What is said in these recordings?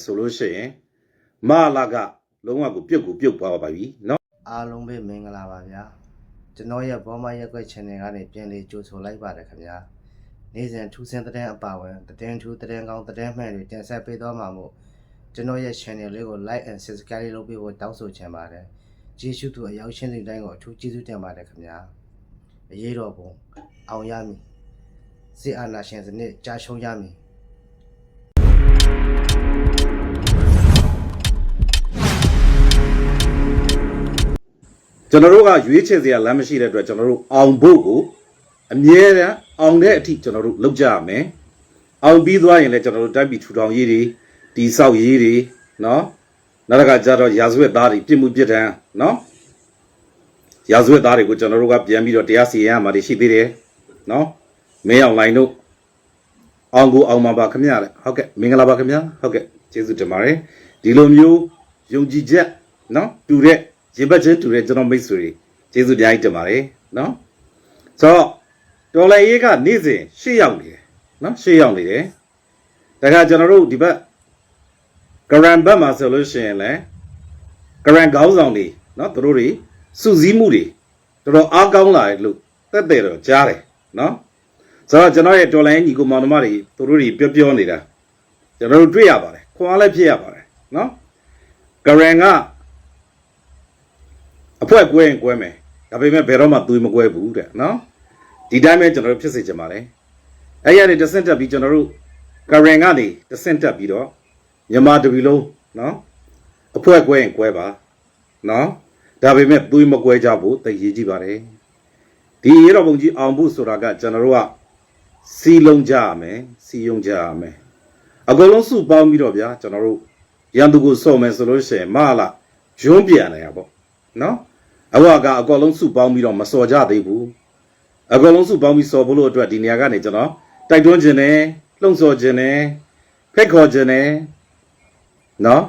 ဆိုလို့ရှိရင်မလာကလုံးဝကိုပြုတ်ကိုပြုတ်သွားပါပြီเนาะ အားလုံးပဲမင်္ဂလာပါဗျာကျွန်တော်ရဲ့ဘောမရက်ွက် channel ကနေပြန်လေးကြိုဆိုလိုက်ပါတယ်ခင်ဗျာနေ့စဉ်ထူးဆန်းတဲ့အပါဝင်သတင်းထူးသတင်းကောင်းသတင်းမှန်တွေတင်ဆက်ပေးသွားမှာမို့ကျွန်တော်ရဲ့ channel လေးကို like and subscribe လုပ်ပေးဖို့တောင်းဆိုချင်ပါတယ်ကျေးဇူးသူအရောက်ရှင်းတဲ့တိုင်းကိုအထူးကျေးဇူးတင်ပါတယ်ခင်ဗျာအရေးတော်ပုံအောင်ရမည်စစ်အာဏာရှင်စနစ်ကြာရှုံးရမည် ကျွန်တော်တို့ကရွေးချယ်စရာလမ်းမရှိတဲ့အတွက်ကျွန်တော်တို့အောင်ဖို့ကိုအမြဲတမ်းအောင်တဲ့အထိကျွန်တော်တို့လုပ်ကြရမယ်အောင်ပြီးသွားရင်လည်းကျွန်တော်တို့တိုက်ပြီးထူထောင်ရေးတွေတိဆောက်ရေးတွေနော်နောက်တစ်ခါကျတော့ရာဇဝတ်သားတွေပြစ်မှုပြစ်ဒဏ်နော်ရာဇဝတ်သားတွေကိုကျွန်တော်တို့ကပြန်ပြီးတော့တရားစီရင်ရမှာတွေရှိသေးတယ်နော်မင်းအောင်လိုင်းတို့အောင်ကိုအောင်ပါပါခင်ဗျာတဲ့ဟုတ်ကဲ့မင်္ဂလာပါခင်ဗျာဟုတ်ကဲ့ကျေးဇူးတင်ပါတယ်ဒီလိုမျိုးယုံကြည်ချက်နော်တူတဲ့ ရေပတ်ချင်းတူတဲ့ကျွန်တော်မိတ်ဆွေတွေကျေးဇူးတရားကြီးတင်ပါတယ်နော်ဆိုတော့တော်လိုင်းရေးကနေ့စဉ်ရှေ့ရောက်နေတယ်နော်ရှေ့ရောက်နေတယ်ဒါကကျွန်တော်တို့ဒီဘက်ဂရန်ဘက်မှာဆိုလို့ရှိရင်လည်းဂရန်ခေါင်းဆောင်တွေနော်သူတို့တွေစုစည်းမှုတွေတော်တော်အားကောင်းလာတယ်လို့တက်တယ်တော့ကြားတယ်နော်ဆိုတော့ကျွန်တော်ရဲ့တော်လိုင်းညီကိုမောင်နှမတွေသူတို့တွေပြောပြောနေတာကျွန်တော်တို့တွေ့ရပါတယ်ခွန်အားလည်းဖြစ်ရပါတယ်နော်ဂရန်က အဖွဲကွဲရင်ကွဲမယ်ဒါပေမဲ့ဘယ်တော့မှသွေးမကွဲဘူးတဲ့နော်ဒီတိုင်းပဲကျွန်တော်တို့ဖြစ်စေချင်ပါတယ်အဲ့ရနေတဆင့်တက်ပြီးကျွန်တော်တို့ကရင်ကနေတဆင့်တက်ပြီးတော့မြန်မာတပီလုံးနော်အဖွဲကွဲရင်ကွဲပါနော်ဒါပေမဲ့သွေးမကွဲကြဘူးသိရေးကြည့်ပါတယ်ဒီရေတော်ပုံကြီးအောင်ဖို့ဆိုတာကကျွန်တော်တို့ကစီလုံးကြရမယ်စီယုံကြရမယ်အကုန်လုံးစုပေါင်းပြီးတော့ဗျာကျွန်တော်တို့ရန်သူကိုစော်မယ်ဆိုလို့ရှိရင်မလာဂျွန်းပြန်နေရပေါ့နော် အဘကအကောလုံးစုပေါင်းပြီးတော့မစော်ကြသေးဘူးအကောလုံးစုပေါင်းပြီးစော်ဖို့လို့အတွက်ဒီနေရာကနေကျွန်တော်တိုက်တွန်းခြင်းနဲ့လှုံ့ဆော်ခြင်းနဲ့ဖက်ခေါ်ခြင်းနဲ့နော်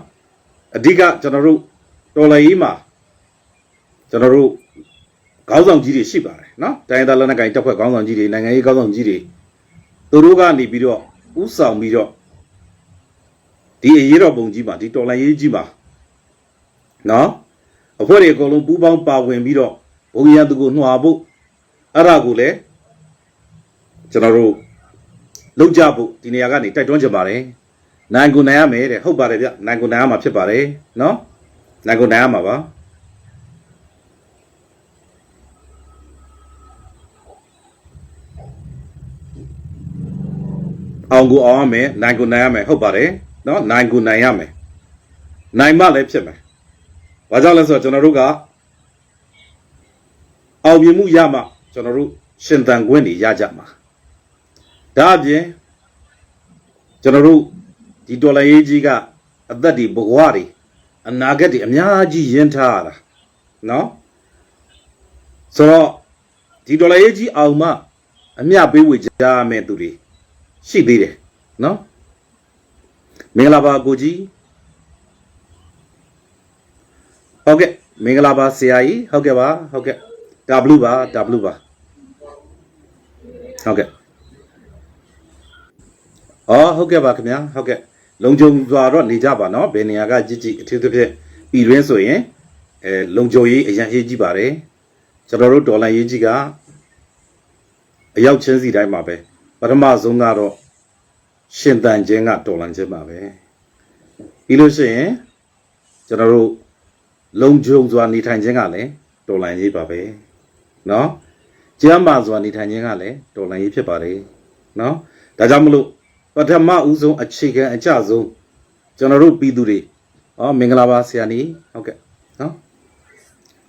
အဓိကကျွန်တော်တို့တော်လှန်ရေးမှာကျွန်တော်တို့ခေါင်းဆောင်ကြီးတွေရှိပါတယ်နော်တိုင်းဒေသလက်နက်ကိုင်တပ်ဖွဲ့ခေါင်းဆောင်ကြီးတွေနိုင်ငံရေးခေါင်းဆောင်ကြီးတွေသူတို့ကနေပြီးတော့ဥဆောင်ပြီးတော့ဒီအရေးတော်ပုံကြီးမှာဒီတော်လှန်ရေးကြီးမှာနော် အဖွဲ့တွေအကုန်လုံးပူးပေါင်းပါဝင်ပြီးတော့ဘုံရန်သူကိုနှွာဖို့အဲ့ဒါကိုလည်းကျွန်တော်တို့လုပ်ကြဖို့ဒီနေရာကနေတိုက်တွန်းကြပါတယ်နိုင်ကိုနိုင်ရမယ်တဲ့ဟုတ်ပါတယ်ဗျနိုင်ကိုနိုင်ရမှာဖြစ်ပါတယ်နော်နိုင်ကိုနိုင်ရမှာပါအောင်ကိုအောင်ရမယ်နိုင်ကိုနိုင်ရမယ်ဟုတ်ပါတယ်နော်နိုင်ကိုနိုင်ရမယ်နိုင်မှလည်းဖြစ်မယ်။ ဘာကြောင့်လဲဆိုတော့ကျွန်တော်တို့ကအောင်မြင်မှုရမှကျွန်တော်တို့ရှင်သန်ခွင့်တွေရကြမှာ။ဒါအပြင်ကျွန်တော်တို့ဒီဒေါ်လာရေးကြီးကအသက်တွေဘဝတွေအနာဂတ်တွေအများကြီးယဉ်ထားရတာ။နော်။ဆိုတော့ဒီဒေါ်လာရေးကြီးအောင်မှအမျှပေးဝေကြရမယ်သူတွေရှိသေးတယ်နော်။မင်္ဂလာပါကိုကြီး ဟုတ်ကဲ့မင်္ဂလာပါဆရာကြီးဟုတ်ကဲ့ပါဟုတ်ကဲ့ W ပါ W ပါဟုတ်ကဲ့အော်ဟုတ်ကဲ့ပါခင်ဗျာဟုတ်ကဲ့လုံခြုံစွာတော့နေကြပါနော်ဘယ်နေရာကကြည့်ကြည့်အထူးသဖြင့်ပြည်တွင်းဆိုရင်အဲလုံခြုံရေးအရင်ရေးကြည့်ပါတယ်ကျွန်တော်တို့ဒေါ်လာရေးကြီးကအရောက်ချင်းစီတိုင်းမှာပဲပထမဆုံးကတော့ရှင်တန်ခြင်းကဒေါ်လာချင်းပါပဲပြီးလို့ရှိရင်ကျွန်တော်တို့ လုံခြုံစွာနေထိုင်ခြင်းကလည်းတော်လှန်ရေးပါပဲနော်ကျမ်းမာစွာနေထိုင်ခြင်းကလည်းတော်လှန်ရေးဖြစ်ပါတယ်နော်ဒါကြောင့်မလို့ပထမဦးဆုံးအခြေခံအကျဆုံးကျွန်တော်တို့ပြည်သူတွေဟောမင်္ဂလာပါဆရာနီဟုတ်ကဲ့နော်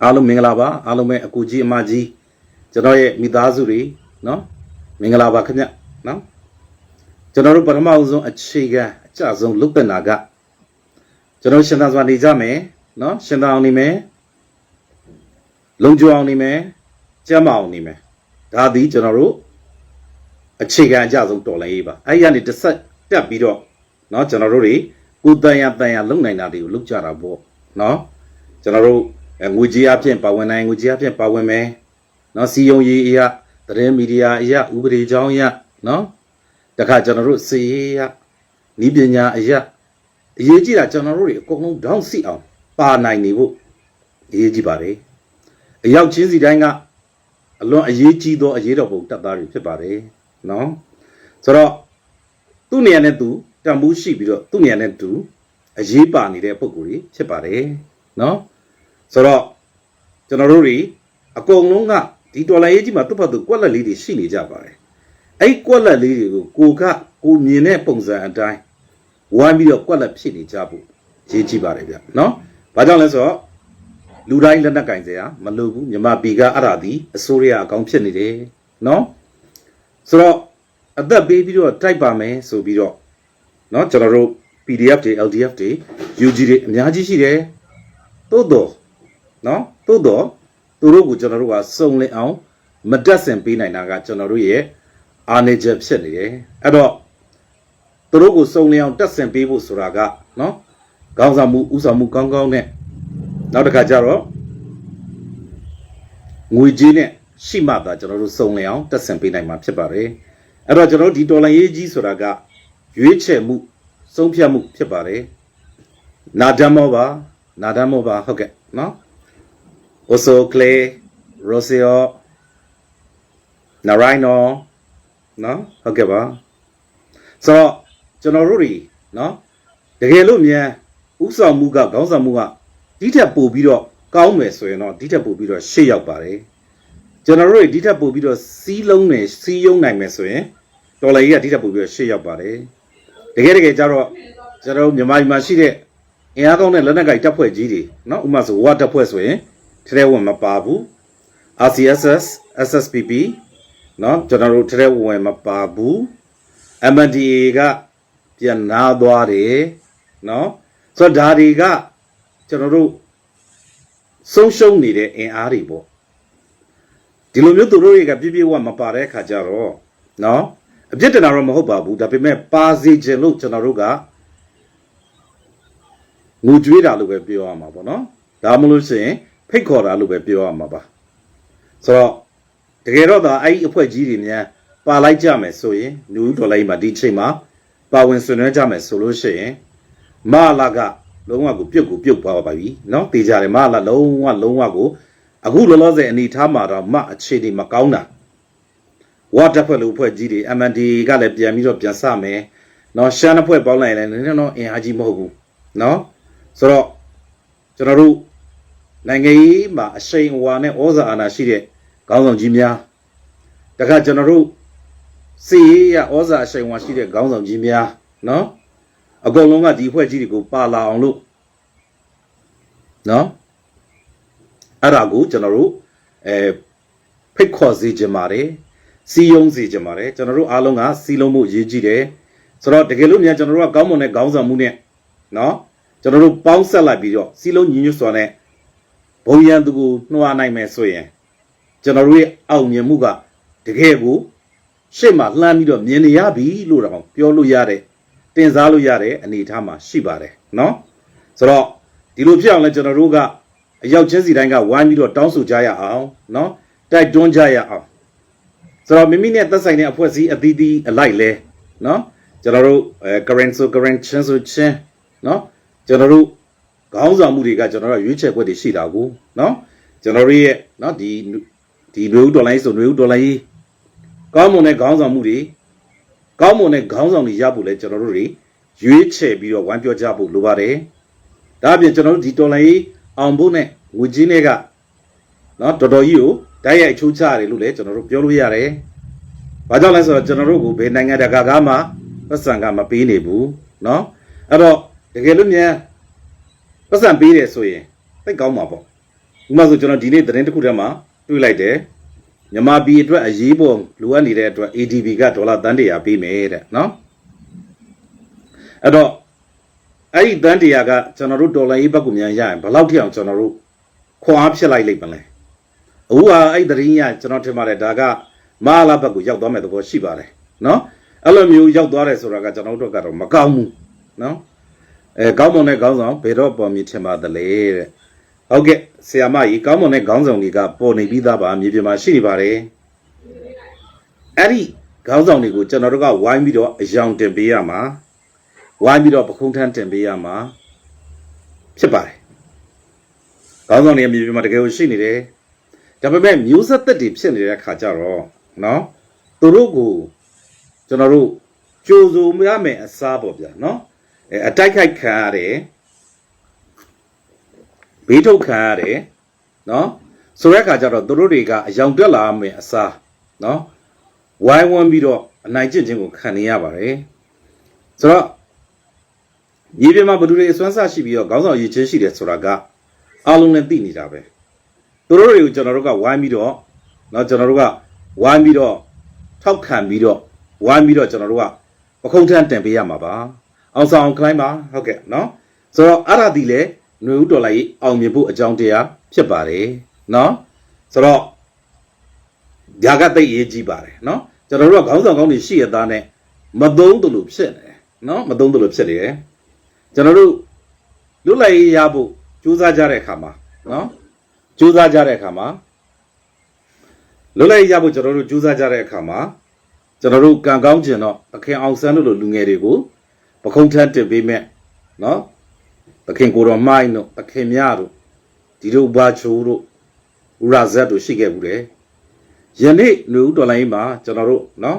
အားလုံးမင်္ဂလာပါအားလုံးပဲအကူကြီးအမကြီးကျွန်တော်ရဲ့မိသားစုတွေနော်မင်္ဂလာပါခင်ဗျနော်ကျွန်တော်တို့ပထမဦးဆုံးအခြေခံအကျဆုံးလုတ်ကနာကကျွန်တော်ရှင်သာစွာနေကြမယ် နော်ရှင်သာအောင်နေမယ်လုံခြုံအောင်နေမယ်ကျမ်းမာအောင်နေမယ်ဒါသည်ကျွန်တော်တို့အခြေခံအကြဆုံးတော်လှန်ရေးပါအဲ့ဒီကနေတစ်ဆက်တက်ပြီးတော့เนาะကျွန်တော်တို့တွေကိုယ်တန်ရတန်ရလုံနိုင်တာတွေကိုလုပ်ကြတာပေါ့เนาะကျွန်တော်တို့အဲငွေကြေးအဖြစ်ပါဝင်နိုင်ငွေကြေးအဖြစ်ပါဝင်မယ်เนาะစီယုံရေးအရာသတင်းမီဒီယာအရာဥပဒေကြောင်းအရာเนาะတခါကျွန်တော်တို့စီရေးအရာဤပညာအရာ အရေးကြီးတာကျွန်တော်တို့တွေအကုန်လုံးတောင်းစီအောင် ပါနိုင်နေဖို့အရေးကြီးပါတယ်အရောက်ချင်းစီတိုင်းကအလွန်အရေးကြီးသောအရေးတော်ပုံတပ်သားတွေဖြစ်ပါတယ်နော်ဆိုတော့သူ့နေရာနဲ့သူတန်ဖိုးရှိပြီးတော့သူ့နေရာနဲ့သူအရေးပါနေတဲ့ပုံကိုယ်ကြီးဖြစ်ပါတယ်နော်ဆိုတော့ကျွန်တော်တို့တွေအကုန်လုံးကဒီတော်လိုင်းရေးကြီးမှာသူ့ဘက်သူကွက်လက်လေးတွေရှိနေကြပါတယ်အဲ့ဒီကွက်လက်လေးတွေကိုကိုကကိုမြင်တဲ့ပုံစံအတိုင်းဝိုင်းပြီးတော့ကွက်လက်ဖြစ်နေကြဖို့ရေးကြည့်ပါတယ်ဗျနော် ဘာကြောင့်လဲဆိုတော့လူတိုင်းလက်နက်ကင်စရာမလိုဘူးမြမပီကအဲ့ဒါဒီအစိုးရအကောင်းဖြစ်နေတယ်နော်ဆိုတော့အသက်ပေးပြီးတော့တိုက်ပါမယ်ဆိုပြီးတော့နော်ကျွန်တော်တို့ PDF တွေ LDF တွေ UG တွေအများကြီးရှိတယ်သို့တော့နော်သို့တော့သူတို့ကိုကျွန်တော်တို့ကစုံလင်အောင်မတက်ဆင်ပေးနိုင်တာကကျွန်တော်တို့ရဲ့အာနေချက်ဖြစ်နေတယ်အဲ့တော့သူတို့ကိုစုံလင်အောင်တက်ဆင်ပေးဖို့ဆိုတာကနော် ခေါင်းဆောင်မှုဥဆောင်မှုကောင်းကောင်းနဲ့နောက်တစ်ခါကျတော့ငွေကြေးနဲ့ရှိမှသာကျွန်တော်တို့စုံလင်အောင်တက်ဆင်ပေးနိုင်မှာဖြစ်ပါတယ်အဲ့တော့ကျွန်တော်တို့ဒီဒေါ်လာရေးကြီးဆိုတာကရွေးချယ်မှုဆုံးဖြတ်မှုဖြစ်ပါတယ်နာဒမောပါနာဒမောပါဟုတ်ကဲ့နော် also clay rosio narino နော်ဟုတ်ကဲ့ပါဆိုတော့ကျွန်တော်တို့တွေနော်တကယ်လို့မြန် ဥဆောင်မှုကခေါင်းဆောင်မှုကဒီထက်ပိုပြီးတော့ကောင်းမယ်ဆိုရင်တော့ဒီထက်ပိုပြီးတော့ရှေ့ရောက်ပါတယ်ကျွန်တော်တို့တွေဒီထက်ပိုပြီးတော့စီးလုံးနဲ့စီးယုံနိုင်မယ်ဆိုရင်ဒေါ်လာကြီးကဒီထက်ပိုပြီးတော့ရှေ့ရောက်ပါတယ်တကယ်တကယ်ကျတော့ကျွန်တော်တို့မြန်မာပြည်မှာရှိတဲ့အင်အားကောင်းတဲ့လက်နက်ကိုင်တပ်ဖွဲ့ကြီးတွေနော်ဥပမာဆိုဝါတပ်ဖွဲ့ဆိုရင်ထဲထဲဝင်မပါဘူး RCSS SSPP နော်ကျွန်တော်တို့ထဲထဲဝင်မပါဘူး MNDA ကပြန်နာသွားတယ်နော် ဆိုတော့ဒါတွေကကျွန်တော်တို့ဆုံးရှုံးနေတဲ့အင်အားတွေပေါ့ဒီလိုမျိုးသူတို့တွေကပြပြဝမပါတဲ့အခါကျတော့နော်အပြစ်တင်တာတော့မဟုတ်ပါဘူးဒါပေမဲ့ပါစေခြင်းလို့ကျွန်တော်တို့ကငိုကြွေးတာလို့ပဲပြောရမှာပေါ့နော်ဒါမှမဟုတ်ရှင်ဖိတ်ခေါ်တာလို့ပဲပြောရမှာပါဆိုတော့တကယ်တော့ဒါအဲ့ဒီအဖွဲ့ကြီးတွေများပါလိုက်ကြမယ်ဆိုရင်နူးဒေါ်လာကြီးမှာဒီချိန်မှာပါဝင်ဆွေးနွေးကြမယ်ဆိုလို့ရှိရင် မလာကလုံးဝကိုပြုတ်ကိုပြုတ်သွားပါပြီနော်တေးကြတယ်မလာလုံးဝလုံးဝကိုအခုလောလောဆယ်အနေထားမှာတော့မအခြေအနေမကောင်းတာဝါတက်ဖွဲ့လူဖွဲ့ကြီးတွေ MND ကလည်းပြန်ပြီးတော့ပြန်ဆမယ်နော်ရှမ်းအဖွဲ့ပေါင်းလိုက်လည်းနည်းနည်းတော့အင်အားကြီးမဟုတ်ဘူးနော်ဆိုတော့ကျွန်တော်တို့နိုင်ငံရေးမှာအရှိန်အဝါနဲ့ဩဇာအာဏာရှိတဲ့ခေါင်းဆောင်ကြီးများတခါကျွန်တော်တို့စီရဩဇာအရှိန်အဝါရှိတဲ့ခေါင်းဆောင်ကြီးများနော် အကုန်လုံးကဒီအဖွဲ့ကြီးတွေကိုပါလာအောင်လို့နော်အဲ့ဒါကိုကျွန်တော်တို့အဲဖိတ်ခေါ်စေချင်ပါတယ်စီယုံစေချင်ပါတယ်ကျွန်တော်တို့အားလုံးကစီလုံးမှုအရေးကြီးတယ်ဆိုတော့တကယ်လို့မြန်ကျွန်တော်တို့ကကောင်းမွန်တဲ့ခေါင်းဆောင်မှုနဲ့နော်ကျွန်တော်တို့ပေါင်းဆက်လိုက်ပြီးတော့စီလုံးညီညွတ်စွာနဲ့ဘုံရန်သူကိုနှွားနိုင်မယ်ဆိုရင်ကျွန်တော်တို့ရဲ့အောင်မြင်မှုကတကယ်ကိုရှေ့မှာလှမ်းပြီးတော့မြင်နေရပြီလို့တော့ပြောလို့ရတဲ့ တင်စားလို့ရတဲ့အနေအထားမှာရှိပါတယ်เนาะဆိုတော့ဒီလိုဖြစ်အောင်လဲကျွန်တော်တို့ကအရောက်ချင်းစီတိုင်းကဝိုင်းပြီးတော့တောင်းဆိုကြရအောင်เนาะတိုက်တွန်းကြရအောင်ဆိုတော့မိမိနဲ့သက်ဆိုင်တဲ့အဖွဲ့အစည်းအသီးသီးအလိုက်လဲเนาะကျွန်တော်တို့အဲ current ဆို current ချင်းဆိုချင်းเนาะကျွန်တော်တို့ ခေါင်းဆောင်မှုတွေကကျွန်တော်တို့ရွေးချယ်ခွက်တွေရှိတာကိုเนาะကျွန်တော်တို့ရဲ့เนาะဒီဒီနွေဦးဒေါ်လာရေးဆိုနွေဦးဒေါ်လာရေးကောင်းမွန်တဲ့ခေါင်းဆောင်မှုတွေ ကောင်းမွန်တဲ့ခေါင်းဆောင်တွေရဖို့လဲကျွန်တော်တို့တွေရွေးချယ်ပြီးတော့ဝမ်းပြောကြဖို့လိုပါတယ်။ဒါအပြင်ကျွန်တော်တို့ဒီတော်လိုင်းအောင်ဖို့နဲ့ငွေကြီးတွေကနော်တော်တော်ကြီးကိုတိုက်ရိုက်ချိုးချရတယ်လို့လည်းကျွန်တော်တို့ပြောလို့ရတယ်။ဘာကြောင့်လဲဆိုတော့ကျွန်တော်တို့ကိုဘယ်နိုင်ငံတကာကမှပတ်စံကမပေးနေဘူးနော်။အဲ့တော့တကယ်လို့မြန်ပတ်စံပေးတယ်ဆိုရင်သိကောင်းမှာပေါ့။ဥပမာဆိုကျွန်တော်ဒီနေ့သတင်းတစ်ခုထဲမှာတွေ့လိုက်တယ်။ မြန်မာပြည်အတွက်အရေးပေါ်လိုအပ်နေတဲ့အတွက် ADB ကဒေါ်လာတန်းတရာပေးမယ်တဲ့နော်အဲ့တော့အဲ့ဒီတန်းတရာကကျွန်တော်တို့ဒေါ်လာရေးဘက်ကမြန်ရရင်ဘယ်လောက်ထိအောင်ကျွန်တော်တို့ခွန်အားဖြစ်လိုက်လိမ့်မလဲအခုဟာအဲ့ဒီသတင်းရကျွန်တော်ထင်ပါတယ်ဒါကမဟာလာဘက်ကိုရောက်သွားမဲ့သဘောရှိပါတယ်နော်အဲ့လိုမျိုးရောက်သွားတယ်ဆိုတာကကျွန်တော်တို့ကတော့မကောင်းဘူးနော်အဲကောင်းမွန်တဲ့ခေါင်းဆောင်ဘယ်တော့ပေါ်မြင်ထင်ပါသလဲတဲ့ ဟုတ်ကဲ့ဆရာမကြီးကောင်းမွန်တဲ့ခေါင်းဆောင်တွေကပေါ်နေပြီးသားပါမြေပြင်မှာရှိနေပါတယ်အဲ့ဒီခေါင်းဆောင်တွေကိုကျွန်တော်တို့ကဝိုင်းပြီးတော့အယောင်တင်ပေးရမှာဝိုင်းပြီးတော့ပခုံးထမ်းတင်ပေးရမှာဖြစ်ပါတယ်ကောင်းဆောင်တွေမြေပြင်မှာတကယ်ကိုရှိနေတယ်ဒါပေမဲ့မျိုးဆက်သက်တွေဖြစ်နေတဲ့ခါကြတော့နော်သူတို့ကိုကျွန်တော်တို့ကြိုးစုံရမယ်အစားပေါ့ဗျာနော်အဲအတိုက်ခိုက်ခံရတယ် ဘေးထုတ်ခံရတယ်နော်ဆိုတဲ့အခါကျတော့သူတို့တွေကအယောင်တက်လာမယ်အစားနော်ဝိုင်းဝန်းပြီးတော့အနိုင်ကျင့်ခြင်းကိုခံနေရပါတယ်ဆိုတော့မြေပြင်မှာဘယ်သူတွေအစွမ်းစားရှိပြီးတော့ခေါင်းဆောင်ရည်ချင်းရှိတယ်ဆိုတာကအားလုံးလည်းသိနေတာပဲသူတို့တွေကိုကျွန်တော်တို့ကဝိုင်းပြီးတော့နော်ကျွန်တော်တို့ကဝိုင်းပြီးတော့ထောက်ခံပြီးတော့ဝိုင်းပြီးတော့ကျွန်တော်တို့ကပခုံးထမ်းတင်ပေးရမှာပါအောင်ဆောင်ကလိုင်းပါဟုတ်ကဲ့နော်ဆိုတော့အဲ့ဒါဒီလေ ຫນွေဦးတော်လိုက်အောင်မြင်ဖို့အကြောင်းတရားဖြစ်ပါတယ်နော်ဆိုတော့ဓာကသိရေးကြီးပါတယ်နော်ကျွန်တော်တို့ကခေါင်းဆောင်ကောင်းတွေရှိရသားနဲ့မသုံးသလိုဖြစ်နေတယ်နော်မသုံးသလိုဖြစ်နေတယ်ကျွန်တော်တို့လွတ်လပ်ရေးရဖို့ကြိုးစားကြတဲ့အခါမှာနော်ကြိုးစားကြတဲ့အခါမှာလွတ်လပ်ရေးရဖို့ကျွန်တော်တို့ကြိုးစားကြတဲ့အခါမှာကျွန်တော်တို့ကံကောင်းခြင်းတော့အခင်အောင်ဆန်းလို့လူငယ်တွေကိုပခုံးထမ်းတင်ပေးမဲ့နော် သခင်ကိုတော်မိုင်းတို့သခင်မြတို့ဒီတို့ဘာချိုးတို့ဦးရာဇတ်တို့ရှိခဲ့ဘူးတယ်ယနေ့လူဦးတော်လိုင်းမှာကျွန်တော်တို့နော်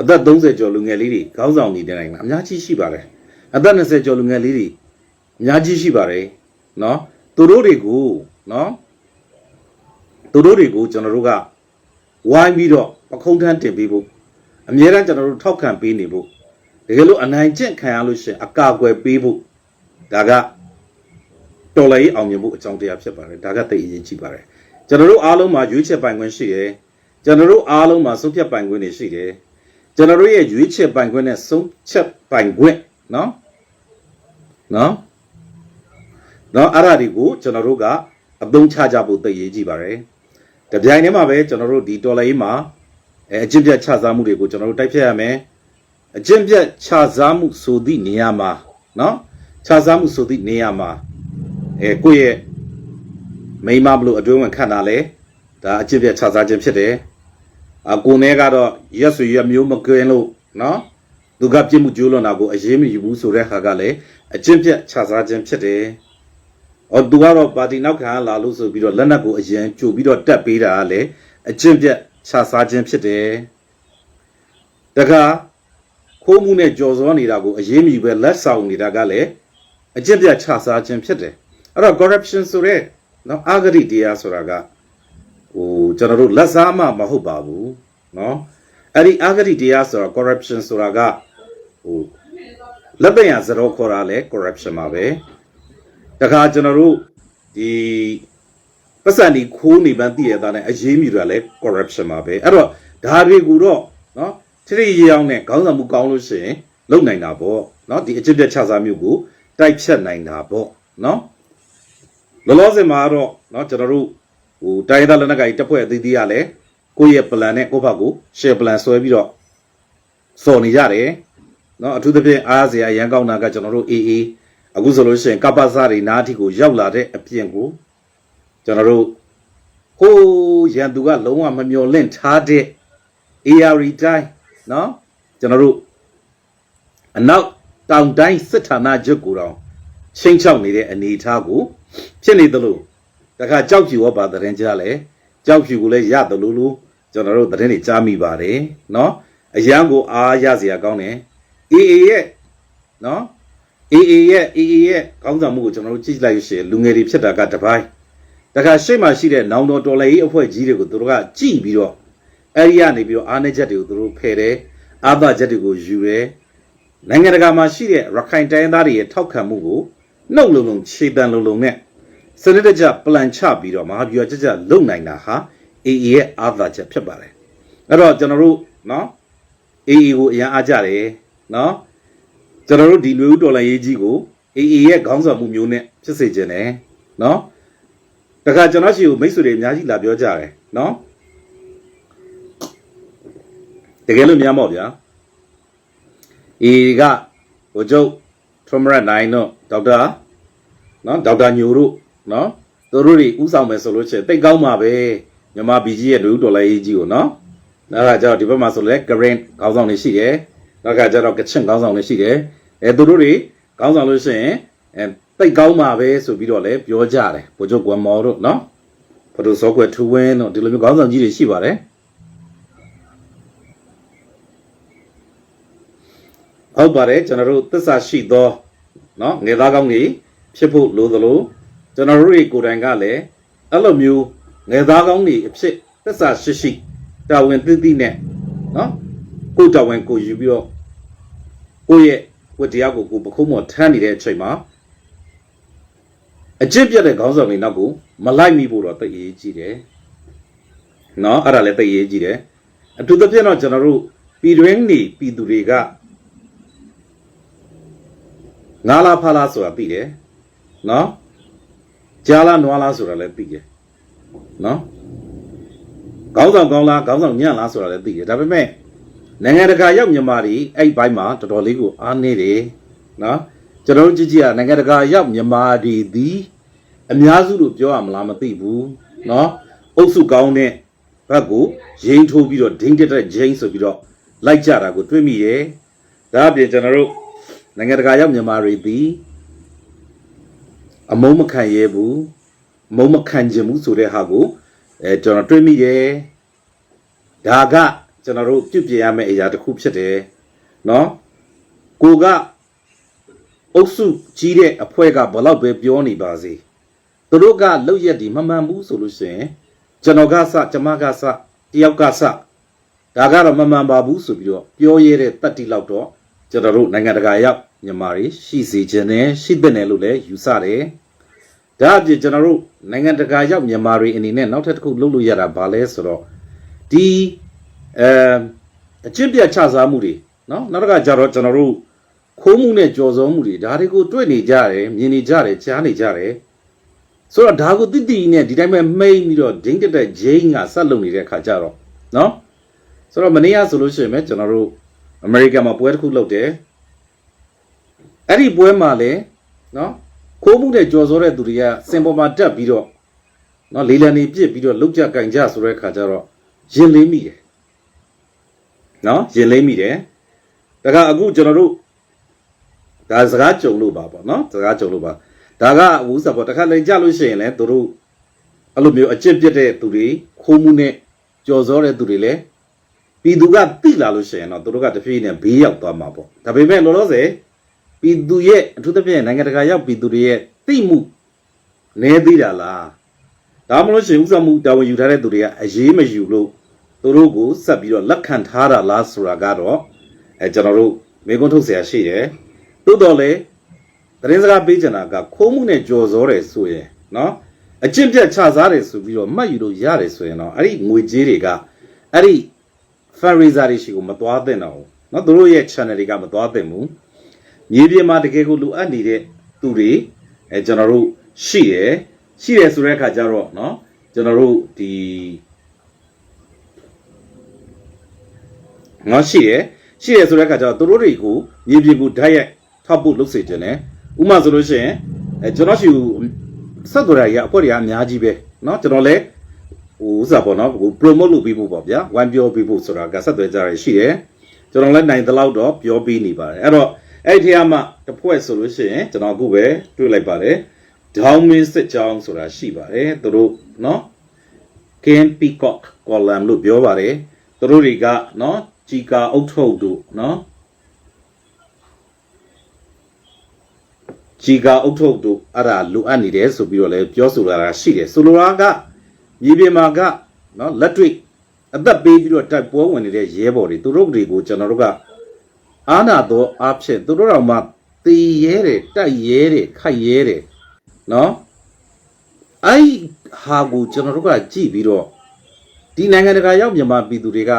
အသက်30ကျော်လူငယ်လေးတွေခေါင်းဆောင်နေတဲ့နိုင်ငံအများကြီးရှိပါတယ်အသက်20ကျော်လူငယ်လေးတွေအများကြီးရှိပါတယ်နော်သူတို့တွေကိုနော်သူတို့တွေကိုကျွန်တော်တို့ကဝိုင်းပြီးတော့ပခုံးထမ်းတင်ပေးဖို့အများအားကျွန်တော်တို့ထောက်ခံပေးနေဖို့တကယ်လို့အနိုင်ကျင့်ခံရလို့ရှိရင်အကာအကွယ်ပေးဖို့ ဒါကတော်လည်းအောင်မြင်ဖို့အကြောင်းတရားဖြစ်ပါတယ်ဒါကသိအရေးကြီးပါတယ်ကျွန်တော်တို့အားလုံးမှာရွေးချယ်ပိုင်ခွင့်ရှိတယ်ကျွန်တော်တို့အားလုံးမှာဆုံးဖြတ်ပိုင်ခွင့်တွေရှိတယ်ကျွန်တော်တို့ရဲ့ရွေးချယ်ပိုင်ခွင့်နဲ့ဆုံးဖြတ်ပိုင်ခွင့်နော်နော်နော်အဲ့ဒါတွေကိုကျွန်တော်တို့ကအသုံးချကြဖို့သိအရေးကြီးပါတယ်တပြိုင်တည်းမှာပဲကျွန်တော်တို့ဒီတော်လည်းမှာအဲအကျင့်ပြတ်ချစားမှုတွေကိုကျွန်တော်တို့တိုက်ဖြတ်ရမယ်အကျင့်ပြတ်ခြားစားမှုဆိုသည့်နေရာမှာနော် ခြားစားမှုဆိုသည့်နေရာမှာအဲကိုယ့်ရဲ့မိန်းမဘလို့အတွင်းဝင်ခန့်တာလဲဒါအကျင့်ပြတ်ခြားစားခြင်းဖြစ်တယ်အကိုနဲ့ကတော့ရက်ဆွေရက်မျိုးမကင်းလို့နော်သူကပြစ်မှုကျူးလွန်တာကိုအရေးမယူဘူးဆိုတဲ့ဟာကလည်းအကျင့်ပြတ်ခြားစားခြင်းဖြစ်တယ်။အော်သူကတော့ပါတီနောက်ခံလာလို့ဆိုပြီးတော့လက်နက်ကိုအရင်ကြိုပြီးတော့တက်ပေးတာကလည်းအကျင့်ပြတ်ခြားစားခြင်းဖြစ်တယ်။တခါခိုးမှုနဲ့ကြော်စောနေတာကိုအရေးမယူပဲလက်ဆောင်နေတာကလည်း အကျင့်ပြတ်ခြားစားခြင်းဖြစ်တယ်အဲ့တော့ corruption ဆိုတဲ့နော်အာဂရိတရားဆိုတာကဟိုကျွန်တော်တို့လက်စားမှမဟုတ်ပါဘူးနော်အဲ့ဒီအာဂရိတရားဆိုတာ corruption ဆိုတာကဟိုလက်ပံရဇရောခေါ်တာလဲ corruption ပါပဲတခါကျွန်တော်တို့ဒီပတ်စံဒီခိုးနေပန်းတည်ရတာနဲ့အရေးမြူတာလဲ corruption ပါပဲအဲ့တော့ဒါတွေကိုတော့နော်ထထရေအောင်နဲ့ခေါင်းဆောင်မှုကောင်းလို့ရှိရင်လုံနိုင်တာပေါ့နော်ဒီအကျင့်ပြတ်ခြစားမျိုးကို တိုက်ဖြတ်နိုင်တာပေါ့နော်လောလောဆယ်မှာတော့နော်ကျွန်တော်တို့ဟိုတိုင်းသားလက်နက်ကိုင်တပ်ဖွဲ့အသီးသီးကလည်းကိုယ့်ရဲ့ plan နဲ့ကိုယ့်ဘက်ကို share plan ဆွဲပြီးတော့စော်နေကြတယ်နော်အထူးသဖြင့်အားစရာရန်ကောင်းတာကကျွန်တော်တို့ AA အခုဆိုလို့ရှိရင်ကပ္ပစတွေနားအထိကိုရောက်လာတဲ့အပြင်ကိုကျွန်တော်တို့ဟိုးရန်သူကလုံးဝမမျော်လင့်ထားတဲ့ AR တိုင်းနော်ကျွန်တော်တို့အနောက် တောင်တိုင်းစစ်ဌာနချုပ်ကိုတော့ချိန်ချောက်နေတဲ့အနေအထားကိုဖြစ်နေသလိုတခါကြောက်ဖြူရောပါသတင်းကြားလဲကြောက်ဖြူကိုလည်းရတယ်လို့လို့ကျွန်တော်တို့သတင်းတွေကြားမိပါတယ်နော်အရန်ကိုအားရစရာကောင်းတယ် AA ရဲ့နော် AA ရဲ့ AA ရဲ့ကောင်းဆောင်မှုကိုကျွန်တော်တို့ကြည့်လိုက်ရရှင်လူငယ်တွေဖြစ်တာကတပိုင်းတခါရှေ့မှာရှိတဲ့နောင်တော်တော်လည်းရေးအဖွဲ့ကြီးတွေကိုသူတို့ကကြည်ပြီးတော့အဲ့ဒီကနေပြီးတော့အားနေချက်တွေကိုသူတို့ဖယ်တယ်အာသချက်တွေကိုယူတယ် နိုင်ငံတကာမှာရှိတဲ့ရခိုင်တိုင်းသားတွေရဲ့ထောက်ခံမှုကိုနှုတ်လုံလုံခြေတံလုံလုံနဲ့စနစ်တကျပလန်ချပြီးတော့မဟာဗျူဟာကြကြလုံနိုင်တာဟာ AA ရဲ့အာသချက်ဖြစ်ပါတယ်အဲ့တော့ကျွန်တော်တို့နော် AA ကိုအရင်အားကြတယ်နော်ကျွန်တော်တို့ဒီလူဦးတော်လိုင်းရေးကြီးကို AA ရဲ့ခေါင်းဆောင်မှုမျိုးနဲ့ဖြစ်စေခြင်းတယ်နော်တခါကျွန်တော်ရှိကိုမိတ်ဆွေတွေအများကြီးလာပြောကြတယ်နော်တကယ်လို့များမော့ဗျာ AA ကဟိုကျုပ်ထရမရနိုင်တို့ဒေါက်တာနော်ဒေါက်တာညိုတို့နော်သူတို့တွေဥဆောင်မယ်ဆိုလို့ရှိရင်တိတ်ကောင်းပါပဲမြန်မာပြည်ကြီးရဲ့လူဦးတော်လိုင်းရေးကြီးကိုနော်နောက်ကကျတော့ဒီဘက်မှာဆိုလဲ green ခေါင်းဆောင်တွေရှိတယ်နောက်ကကျတော့ကချင်ခေါင်းဆောင်တွေရှိတယ်အဲသူတို့တွေကောင်းဆောင်လို့ရှိရင်အဲတိတ်ကောင်းမှာပဲဆိုပြီးတော့လည်းပြောကြတယ်ဘိုးချုပ်ကွမ်မော်တို့နော်ဖဒုစောကွယ်ထူဝင်းတို့ဒီလိုမျိုးကောင်းဆောင်ကြီးတွေရှိပါတယ် ဟုတ်ပါတယ်ကျွန်တော်တို့သစ္စာရှိသောနော်ငယ်သားကောင်းကြီးဖြစ်ဖို့လိုသလိုကျွန်တော်တို့တွေကိုယ်တိုင်ကလည်းအဲ့လိုမျိုးငယ်သားကောင်းကြီးအဖြစ်သစ္စာရှိရှိတာဝန်သိသိနဲ့နော်ကိုယ်တာဝန်ကိုယူပြီးတော့ကိုယ့်ရဲ့ဝတ္တရားကိုကိုယ်ပခုံးမော်ထမ်းနေတဲ့အချိန်မှာအကျင့်ပြတ်တဲ့ခေါင်းဆောင်တွေနောက်ကိုမလိုက်မိဖို့တော့သိအရေးကြီးတယ်နော်အဲ့ဒါလည်းသိအရေးကြီးတယ်အထူးသဖြင့်တော့ကျွန်တော်တို့ပြည်တွင်းနေပြည်သူတွေက ငါးလားဖလားဆိုတာသိတယ်နော်ကြားလားနွားလားဆိုတာလည်းသိတယ်နော်ခေါင်းဆောင်ကောင်းလားခေါင်းဆောင်ညံ့လားဆိုတာလည်းသိတယ်ဒါပေမဲ့နိုင်ငံတကာရောက်မြန်မာတွေအဲ့ဘိုင်းမှာတော်တော်လေးကိုအားနေတယ်နော်ကျွန်တော်တို့ကြည့်ကြည့်ရနိုင်ငံတကာရောက်မြန်မာတွေဒီအများစုလို့ပြောရမလားမသိဘူးနော်အုပ်စုကောင်းတဲ့ဘက်ကိုရင်ထိုးပြီးတော့ဒိန်းတက်တဲ့ဂျိန်းဆိုပြီးတော့လိုက်ကြတာကိုတွေ့မိတယ်ဒါအပြင်ကျွန်တော်တို့ နိုင်ငံတကာရောက်မြန်မာတွေဒီအမုန်းမခံရဲဘူးအမုန်းမခံခြင်းဘူးဆိုတဲ့ဟာကိုအဲကျွန်တော်တွေ့မိတယ်ဒါကကျွန်တော်တို့ပြုပြင်ရမယ့်အရာတစ်ခုဖြစ်တယ်နော်ကိုကအုပ်စုကြီးတဲ့အဖွဲ့ကဘလောက်ပဲပြောနေပါစေသူတို့ကလောက်ရက်ဒီမမှန်ဘူးဆိုလို့ရှိရင်ကျွန်တော်ကစကျမကစတယောက်ကစဒါကတော့မမှန်ပါဘူးဆိုပြီးတော့ပြောရတဲ့တတ်တိလောက်တော့ ကျွန်တော်တို့နိုင်ငံတကာရောက်မြန်မာတွေရှိစေခြင်းနဲ့ရှိတဲ့နယ်လို့လည်းယူဆတယ်ဒါအပြင်ကျွန်တော်တို့နိုင်ငံတကာရောက်မြန်မာတွေအနေနဲ့နောက်ထပ်တစ်ခုလုပ်လို့ရတာဘာလဲဆိုတော့ဒီအဲအကျင့်ပြတ်ချစားမှုတွေနော်နောက်တစ်ခါကျတော့ကျွန်တော်တို့ခိုးမှုနဲ့ကြော်စုံမှုတွေဒါတွေကိုတွေ့နေကြတယ်မြင်နေကြတယ်ကြားနေကြတယ်ဆိုတော့ဒါကိုတိတိနဲ့ဒီတိုင်းပဲမိမ့်ပြီးတော့ဒိန်းတက်တဲ့ဂျိန်းကဆက်လုပ်နေတဲ့အခါကျတော့နော်ဆိုတော့မနေ့ကဆိုလို့ရှိရင်ပဲကျွန်တော်တို့ အမေရိကန်မှာပွဲတစ်ခုလုပ်တယ်အဲ့ဒီပွဲမှာလည်းနော်ခိုးမှုနဲ့ကြော်စောတဲ့သူတွေကစင်ပေါ်မှာတက်ပြီးတော့နော်လေလံနေပြစ်ပြီးတော့လုတ်ကြကင်ကြဆိုတဲ့အခါကျတော့ရင်လေးမိတယ်နော်ရင်လေးမိတယ်ဒါကအခုကျွန်တော်တို့ဒါစကားကြုံလို့ပါပေါ့နော်စကားကြုံလို့ပါဒါကဝူးစားပေါ့တခါလေကြလို့ရှိရင်လည်းသူတို့အဲ့လိုမျိုးအကျင့်ပြတ်တဲ့သူတွေခိုးမှုနဲ့ကြော်စောတဲ့သူတွေလည်း ပြည်သူကတိလာလို့ရှိရင်တော့သူတို့ကတဖြည်းဖြည်းနဲ့ဘေးရောက်သွားမှာပေါ့ဒါပေမဲ့လောလောဆယ်ပြည်သူရဲ့အထူးသဖြင့်နိုင်ငံတကာရောက်ပြည်သူတွေရဲ့တိမှုနေသေးတာလားဒါမှမဟုတ်ရှင်ဥစ္စာမှုတာဝန်ယူထားတဲ့သူတွေကအရေးမယူလို့သူတို့ကိုဆက်ပြီးတော့လက်ခံထားတာလားဆိုတာကတော့အဲကျွန်တော်တို့မေကွန်းထုတ်เสียရှိတယ်သို့တော်လည်းသတင်းစကားပေးချင်တာကခိုးမှုနဲ့ကြော်စောတယ်ဆိုရင်နော်အကျင့်ပြတ်ချစားတယ်ဆိုပြီးတော့မှတ်ယူလို့ရတယ်ဆိုရင်တော့အဲ့ဒီငွေကြေးတွေကအဲ့ဒီ fundraiser တွေရှိကိုမသွားသင့်တော့ဘူးเนาะသူတို့ရဲ့ channel တွေကမသွားသင့်ဘူးမြေပြင်မှာတကယ်ကိုလိုအပ်နေတဲ့သူတွေအဲကျွန်တော်တို့ရှိတယ်ရှိတယ်ဆိုတဲ့အခါကျတော့เนาะကျွန်တော်တို့ဒီငါရှိတယ်ရှိတယ်ဆိုတဲ့အခါကျတော့သူတို့တွေကိုမြေပြင်ကိုဓာတ်ရိုက်ထောက်ဖို့လုပ်စေချင်တယ်ဥပမာဆိုလို့ရှိရင်အဲကျွန်တော်ရှိဆက်သွယ်ရရအဖွဲ့တွေကအများကြီးပဲเนาะကျွန်တော်လည်း ဟိုဥစားပေါ့နော်ဟို promote လုပ်ပေးဖို့ပေါ့ဗျာဝိုင်းပြောပေးဖို့ဆိုတာကဆက်သွယ်ကြရရှိတယ်ကျွန်တော်လည်းနိုင်သလောက်တော့ပြောပေးနေပါတယ်အဲ့တော့အဲ့ဒီထဲမှာတစ်ဖွဲ့ဆိုလို့ရှိရင်ကျွန်တော်အခုပဲတွေ့လိုက်ပါတယ်ဒေါင်းမင်းစစ်ကြောင်းဆိုတာရှိပါတယ်သူတို့နော် Ken Peacock column လို့ပြောပါတယ်သူတို့တွေကနော်ဂျီကာအုတ်ထုတ်တို့နော်ဂျီကာအုတ်ထုတ်တို့အဲ့ဒါလိုအပ်နေတယ်ဆိုပြီးတော့လည်းပြောဆိုလာတာရှိတယ်ဆိုလိုတာက မြေပြင်မှာကနော်လက်တွေ့အသက်ပေးပြီးတော့တိုက်ပွဲဝင်နေတဲ့ရဲဘော်တွေသူတို့တွေကိုကျွန်တော်တို့ကအာနာတော့အားဖြင့်သူတို့တော်မှတေးရဲတယ်တိုက်ရဲတယ်ခိုက်ရဲတယ်နော်အဲ့ဟာကိုကျွန်တော်တို့ကကြည့်ပြီးတော့ဒီနိုင်ငံတကာရောက်မြန်မာပြည်သူတွေက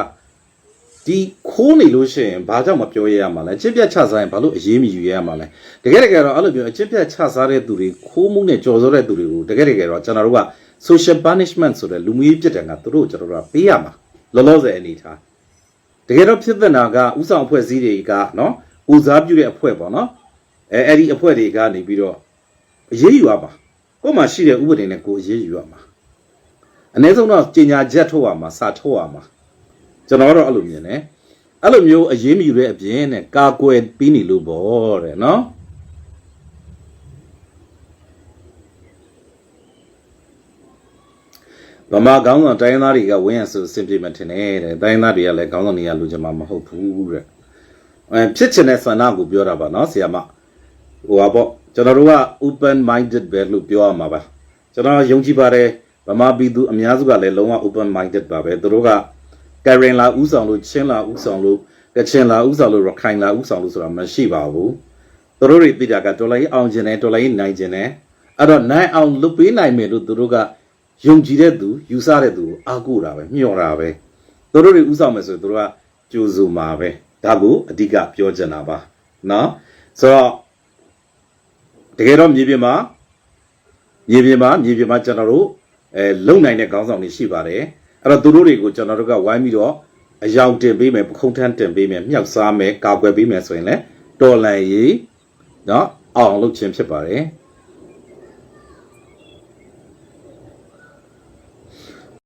ဒီခိုးနေလို့ရှိရင်ဘာကြောင့်မပြောရရမှာလဲအချစ်ပြတ်ချစားရင်ဘာလို့အရေးမယူရရမှာလဲတကယ်တကယ်တော့အဲ့လိုပြောအချစ်ပြတ်ချစားတဲ့သူတွေခိုးမှုနဲ့ကြော်စောတဲ့သူတွေကိုတကယ်တကယ်တော့ကျွန်တော်တို့က social punishment ဆိုတဲ့လူမှုရေးပြစ်ဒဏ်ကသူတို့ကျွန်တော်တို့ကပေးရမှာလောလောဆယ်အနေထားတကယ်တော့ဖြစ်တဲ့နာကဥဆောင်အဖွဲ့အစည်းတွေကနော်ဦးစားပြုတဲ့အဖွဲ့ပေါ့နော်အဲအဲ့ဒီအဖွဲ့တွေကနေပြီးတော့အရေးယူရမှာကိုယ်မှာရှိတဲ့ဥပဒေနဲ့ကိုယ်အရေးယူရမှာအ ਨੇ ဆုံးတော့ကြေညာချက်ထုတ်ရမှာစာထုတ်ရမှာကျွန်တော်ကတော့အဲ့လိုမြင်တယ်အဲ့လိုမျိုးအရေးမယူတဲ့အပြင်နဲ့ကာကွယ်ပြီးနေလို့ပေါ့တဲ့နော် ဗမာကောင်းဆောင်တိုင်းရင်းသားတွေကဝင်းရဆိုအဆင်ပြေမှထင်တယ်တဲ့တိုင်းရင်းသားတွေကလည်းကောင်းဆောင်တွေကလူချင်မှာမဟုတ်ဘူးတဲ့အဲဖြစ်ချင်တဲ့ဆန္ဒကိုပြောတာပါနော်ဆီယာမဟိုပါပေါ့ကျွန်တော်တို့က open minded ပဲလို့ပြောရမှာပါကျွန်တော်ယုံကြည်ပါတယ်ဗမာပြည်သူအများစုကလည်းလုံးဝ open minded ပါပဲသူတို့ကကရင်လာဥဆောင်လို့ချင်းလာဥဆောင်လို့ကချင်လာဥဆောင်လို့ရခိုင်လာဥဆောင်လို့ဆိုတာမရှိပါဘူးသူတို့တွေသိတာကတော်လိုင်းအောင်ကျင်တယ်တော်လိုင်းနိုင်ကျင်တယ်အဲ့တော့နိုင်အောင်လုပ်ပေးနိုင်မယ်လို့သူတို့က ယုံကြည်တဲ့သူယူဆတဲ့သူကိုအားကိုးတာပဲမျှော်တာပဲသူတို့တွေဥဆောင်မယ်ဆိုရင်သူတို့ကကြိုးစုမှာပဲဒါကိုအဓိကပြောချင်တာပါနော်ဆိုတော့တကယ်တော့မြေပြင်မှာမြေပြင်မှာမြေပြင်မှာကျွန်တော်တို့အဲလုံနိုင်တဲ့ခေါင်းဆောင်တွေရှိပါတယ်အဲ့တော့သူတို့တွေကိုကျွန်တော်တို့ကဝိုင်းပြီးတော့အယောင်တင်ပေးမယ်ပခုံးထမ်းတင်ပေးမယ်မြောက်စားမယ်ကာကွယ်ပေးမယ်ဆိုရင်လည်းတော်လန်ရေးနော်အောင်လုပ်ခြင်းဖြစ်ပါတယ်